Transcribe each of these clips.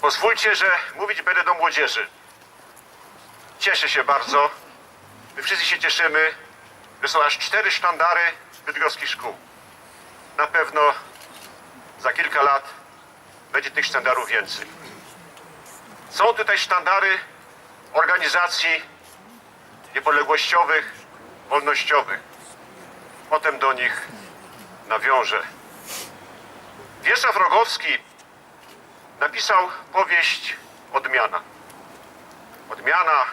Pozwólcie, że mówić będę do młodzieży. Cieszę się bardzo. My wszyscy się cieszymy, że są aż cztery sztandary bydgoskich szkół. Na pewno za kilka lat będzie tych sztandarów więcej. Są tutaj sztandary organizacji niepodległościowych, wolnościowych. Potem do nich nawiążę. Wiesław Rogowski napisał powieść Odmiana. Odmiana,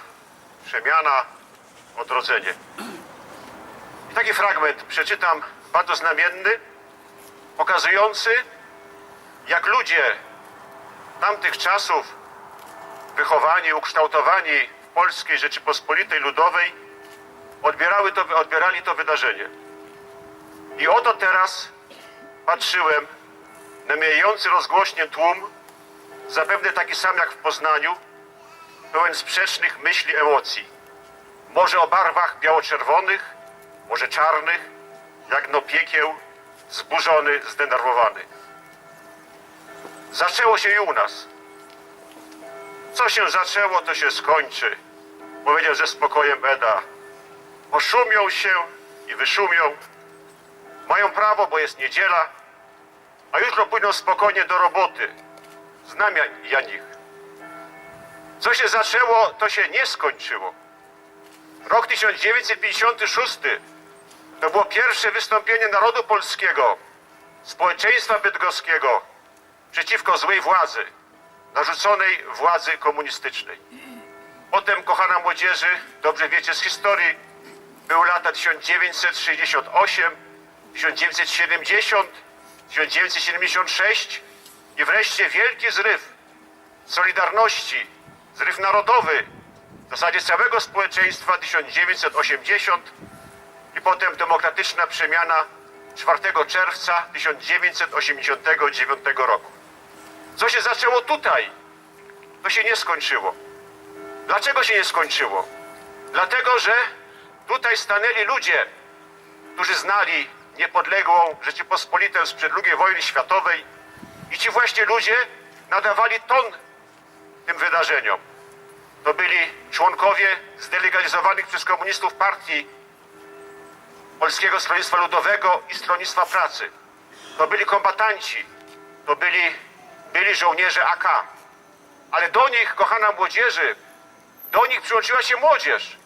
przemiana, odrodzenie. I taki fragment przeczytam, bardzo znamienny, pokazujący, jak ludzie tamtych czasów, wychowani, ukształtowani w Polskiej Rzeczypospolitej Ludowej, odbierały to, odbierali to wydarzenie. I oto teraz patrzyłem na miejący rozgłośnie tłum, zapewne taki sam jak w Poznaniu, pełen sprzecznych myśli, emocji. Może o barwach biało-czerwonych, może czarnych, jak no piekieł, zburzony, zdenerwowany. Zaczęło się i u nas. Co się zaczęło, to się skończy. Powiedział ze spokojem Eda. Poszumią się i wyszumią. Mają prawo, bo jest niedziela, a jutro pójdą spokojnie do roboty. Znam ja, nich. Co się zaczęło, to się nie skończyło. Rok 1956 to było pierwsze wystąpienie narodu polskiego, społeczeństwa bydgoskiego przeciwko złej władzy, narzuconej władzy komunistycznej. Potem, kochana młodzieży, dobrze wiecie z historii, były lata 1968, 1970, 1976 i wreszcie wielki zryw Solidarności, zryw narodowy w zasadzie całego społeczeństwa 1980 i potem demokratyczna przemiana 4 czerwca 1989 roku. Co się zaczęło tutaj, to się nie skończyło. Dlaczego się nie skończyło? Dlatego, że tutaj stanęli ludzie, którzy znali niepodległą Rzeczypospolitę sprzed II wojny światowej i ci właśnie ludzie nadawali ton tym wydarzeniom. To byli członkowie zdelegalizowanych przez komunistów partii Polskiego Stronnictwa Ludowego i Stronnictwa Pracy. To byli kombatanci, to byli, byli żołnierze AK. Ale do nich, kochana młodzieży, do nich przyłączyła się młodzież.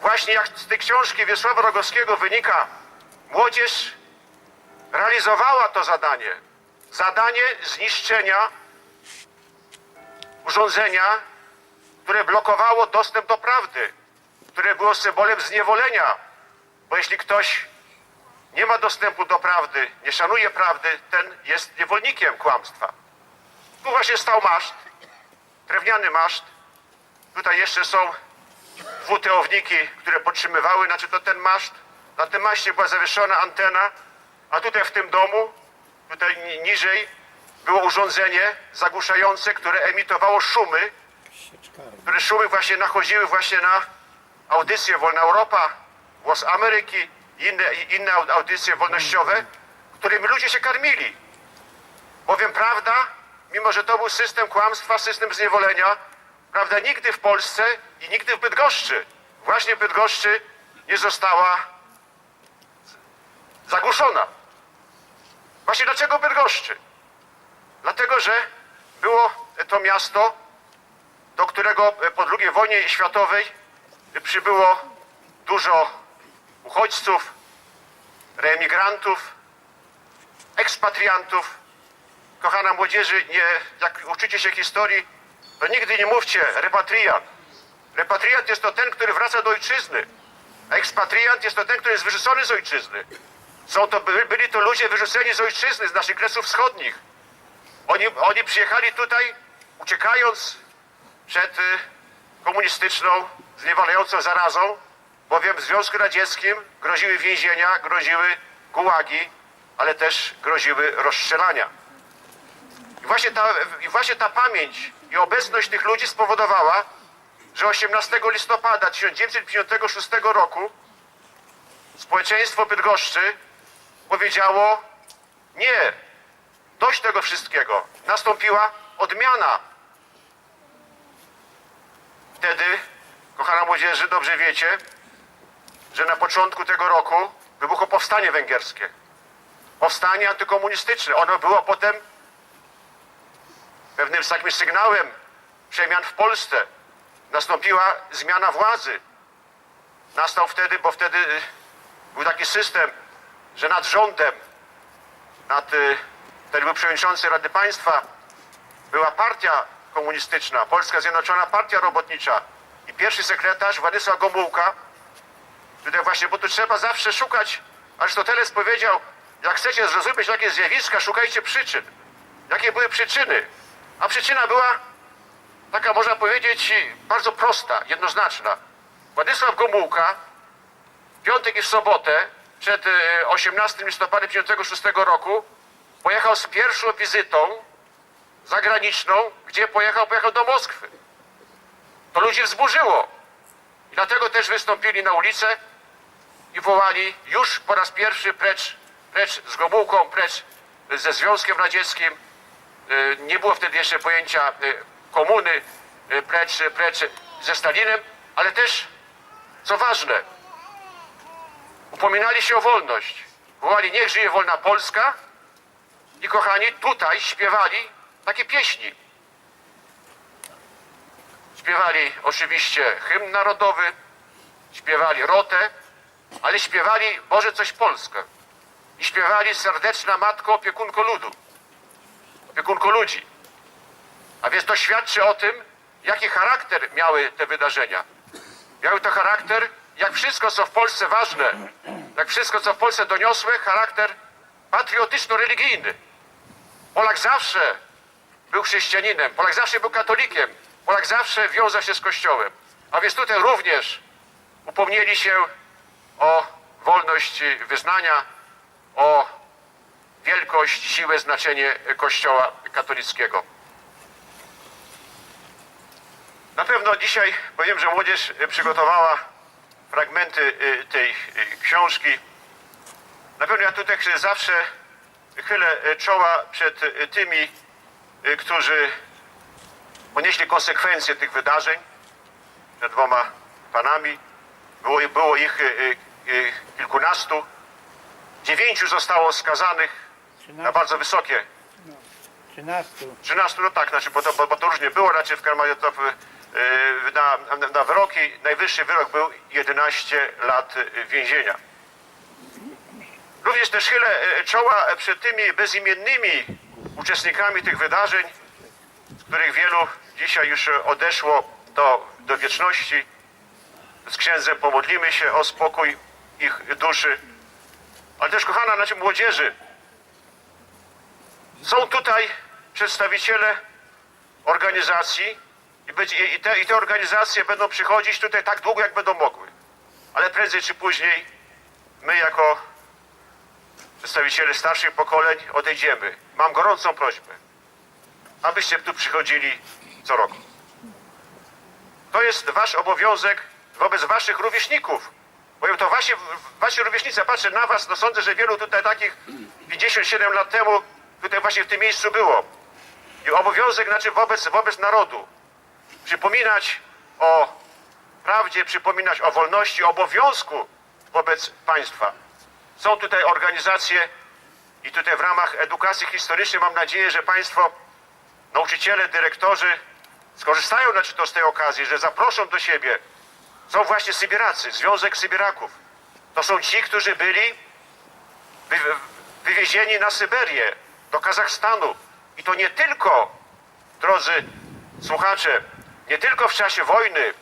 Właśnie jak z tej książki Wiesława Rogowskiego wynika, młodzież realizowała to zadanie. Zadanie zniszczenia urządzenia, które blokowało dostęp do prawdy, które było symbolem zniewolenia. Bo jeśli ktoś nie ma dostępu do prawdy, nie szanuje prawdy, ten jest niewolnikiem kłamstwa. Tu właśnie stał maszt, drewniany maszt. Tutaj jeszcze są dwuteowniki, które podtrzymywały, znaczy to ten maszt. Na tym maszcie była zawieszona antena, a tutaj w tym domu, tutaj ni- niżej, było urządzenie zagłuszające, które emitowało szumy, które szumy właśnie nachodziły właśnie na audycję Wolna Europa, Głos Ameryki i inne, inne au- audycje wolnościowe, którymi ludzie się karmili. Bowiem prawda, mimo że to był system kłamstwa, system zniewolenia, prawda nigdy w Polsce i nigdy w Bydgoszczy, właśnie w Bydgoszczy nie została zagłuszona. Właśnie dlaczego Bydgoszczy? Dlatego, że było to miasto, do którego po II wojnie światowej przybyło dużo uchodźców, reemigrantów, ekspatriantów. Kochana młodzieży, nie, jak uczycie się historii, to nigdy nie mówcie repatriant. Repatriant jest to ten, który wraca do ojczyzny. A ekspatriant jest to ten, który jest wyrzucony z ojczyzny. Są to, by- byli to ludzie wyrzuceni z ojczyzny, z naszych kresów wschodnich. Oni, oni przyjechali tutaj, uciekając przed y, komunistyczną, zniewalającą zarazą, bowiem w Związku Radzieckim groziły więzienia, groziły gułagi, ale też groziły rozstrzelania. I właśnie, ta, I właśnie ta pamięć i obecność tych ludzi spowodowała, że 18 listopada 1956 roku społeczeństwo Bydgoszczy powiedziało nie, dość tego wszystkiego. Nastąpiła odmiana. Wtedy, kochana młodzieży, dobrze wiecie, że na początku tego roku wybuchło powstanie węgierskie. Powstanie antykomunistyczne. Ono było potem pewnym takim sygnałem przemian w Polsce. Nastąpiła zmiana władzy. Nastał wtedy, bo wtedy y, był taki system, że nad rządem, nad, y, wtedy był przewodniczący Rady Państwa, była partia komunistyczna, Polska Zjednoczona Partia Robotnicza i pierwszy sekretarz Władysław Gomułka, tutaj właśnie, bo tu trzeba zawsze szukać, Arystoteles powiedział, jak chcecie zrozumieć jakie zjawiska, szukajcie przyczyn. Jakie były przyczyny? A przyczyna była taka, można powiedzieć, bardzo prosta, jednoznaczna. Władysław Gomułka w piątek i w sobotę przed e, 18 listopada 1956 roku pojechał z pierwszą wizytą zagraniczną, gdzie pojechał, pojechał do Moskwy. To ludzi wzburzyło. I dlatego też wystąpili na ulicę i wołali już po raz pierwszy precz, precz z Gomułką, precz ze Związkiem Radzieckim. E, Nie było wtedy jeszcze pojęcia e, komuny, e, precz, precz ze Stalinem, ale też, co ważne, upominali się o wolność. Wołali, niech żyje wolna Polska i kochani, tutaj śpiewali takie pieśni. Śpiewali oczywiście hymn narodowy, śpiewali rotę, ale śpiewali Boże coś Polskę. I śpiewali serdeczna matko opiekunko ludu, opiekunko ludzi. A więc to świadczy o tym, jaki charakter miały te wydarzenia. Miały to charakter, jak wszystko, co w Polsce ważne, jak wszystko, co w Polsce doniosłe, charakter patriotyczno-religijny. Polak zawsze był chrześcijaninem, Polak zawsze był katolikiem, Polak zawsze wiązał się z Kościołem. A więc tutaj również upomnieli się o wolność wyznania, o wielkość, siłę, znaczenie Kościoła katolickiego. Na pewno dzisiaj powiem, że młodzież przygotowała fragmenty y, tej y, książki. Na pewno ja tutaj zawsze chylę y, czoła przed tymi, którzy ponieśli konsekwencje tych wydarzeń, przed dwoma panami. Było, było ich kilkunastu. Dziewięciu zostało skazanych na bardzo wysokie 13. 13, no tak, znaczy, bo to, bo, bo to różnie było, znaczy w to yy, na, na, na wyroki, najwyższy wyrok był 11 lat y, więzienia. Również też chylę y, czoła przed tymi bezimiennymi uczestnikami tych wydarzeń, z których wielu dzisiaj już odeszło do, do wieczności. Z księdzem pomodlimy się o spokój ich duszy. Ale też, kochana, znaczy młodzieży, są tutaj przedstawiciele organizacji i, będzie, i, te, i te organizacje będą przychodzić tutaj tak długo, jak będą mogły. Ale prędzej czy później my jako przedstawiciele starszych pokoleń odejdziemy. Mam gorącą prośbę, abyście tu przychodzili co roku. To jest wasz obowiązek wobec waszych rówieśników. Bowiem to wasi, wasi rówieśnicy, patrzę na was, no sądzę, że wielu tutaj takich 57 lat temu tutaj właśnie w tym miejscu było. I obowiązek znaczy wobec, wobec narodu. Przypominać o prawdzie, przypominać o wolności, obowiązku wobec państwa. Są tutaj organizacje i tutaj w ramach edukacji historycznej mam nadzieję, że państwo, nauczyciele, dyrektorzy skorzystają znaczy to z tej okazji, że zaproszą do siebie. Są właśnie Sybiracy, Związek Sybiraków. To są ci, którzy byli wy, wywiezieni na Syberię, do Kazachstanu. I to nie tylko, drodzy słuchacze, nie tylko w czasie wojny,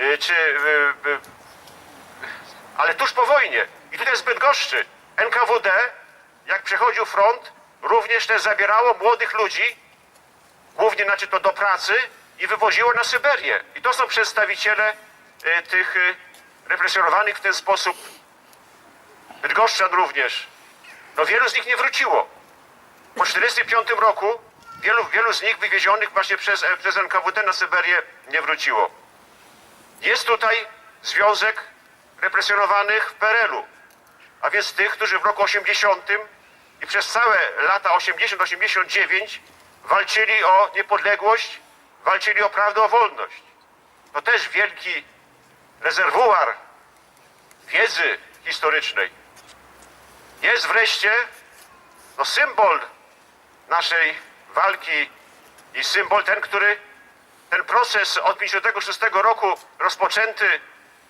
y, czy, y, y, ale tuż po wojnie. I tutaj z Bydgoszczy NKWD, jak przechodził front, również też zabierało młodych ludzi, głównie znaczy to do pracy i wywoziło na Syberię. I to są przedstawiciele tych represjonowanych w ten sposób. Bydgoszczan również. No wielu z nich nie wróciło. Po 1945 roku wielu, wielu z nich wywiezionych właśnie przez, e, przez NKWD na Syberię nie wróciło. Jest tutaj związek represjonowanych w PRL-u, a więc tych, którzy w roku 80 i przez całe lata 80-89 walczyli o niepodległość, walczyli o prawdę, o wolność. To też wielki rezerwuar wiedzy historycznej. Jest wreszcie no, symbol naszej walki i symbol ten, który ten proces od 1956 roku rozpoczęty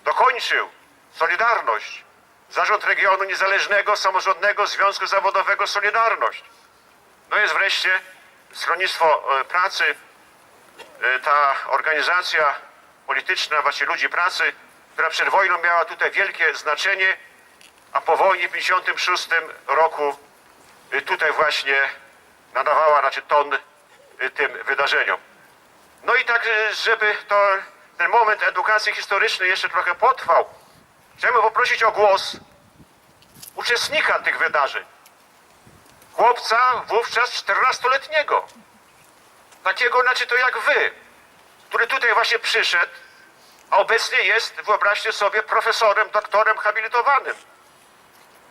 dokończył. Solidarność. Zarząd Regionu Niezależnego Samorządnego Związku Zawodowego Solidarność. No jest wreszcie Stronnictwo e, Pracy, e, ta organizacja polityczna, właśnie ludzi pracy, która przed wojną miała tutaj wielkie znaczenie, a po wojnie w 1956 roku y, tutaj właśnie nadawała znaczy ton y, tym wydarzeniom. No i tak, y, żeby to, ten moment edukacji historycznej jeszcze trochę potrwał, chciałbym poprosić o głos uczestnika tych wydarzeń. Chłopca wówczas 14-letniego. Takiego, znaczy to jak wy, który tutaj właśnie przyszedł, a obecnie jest, wyobraźcie sobie, profesorem, doktorem habilitowanym.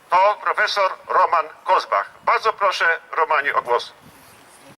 To profesor Roman Kozbach. Bardzo proszę, Romanie, o głos.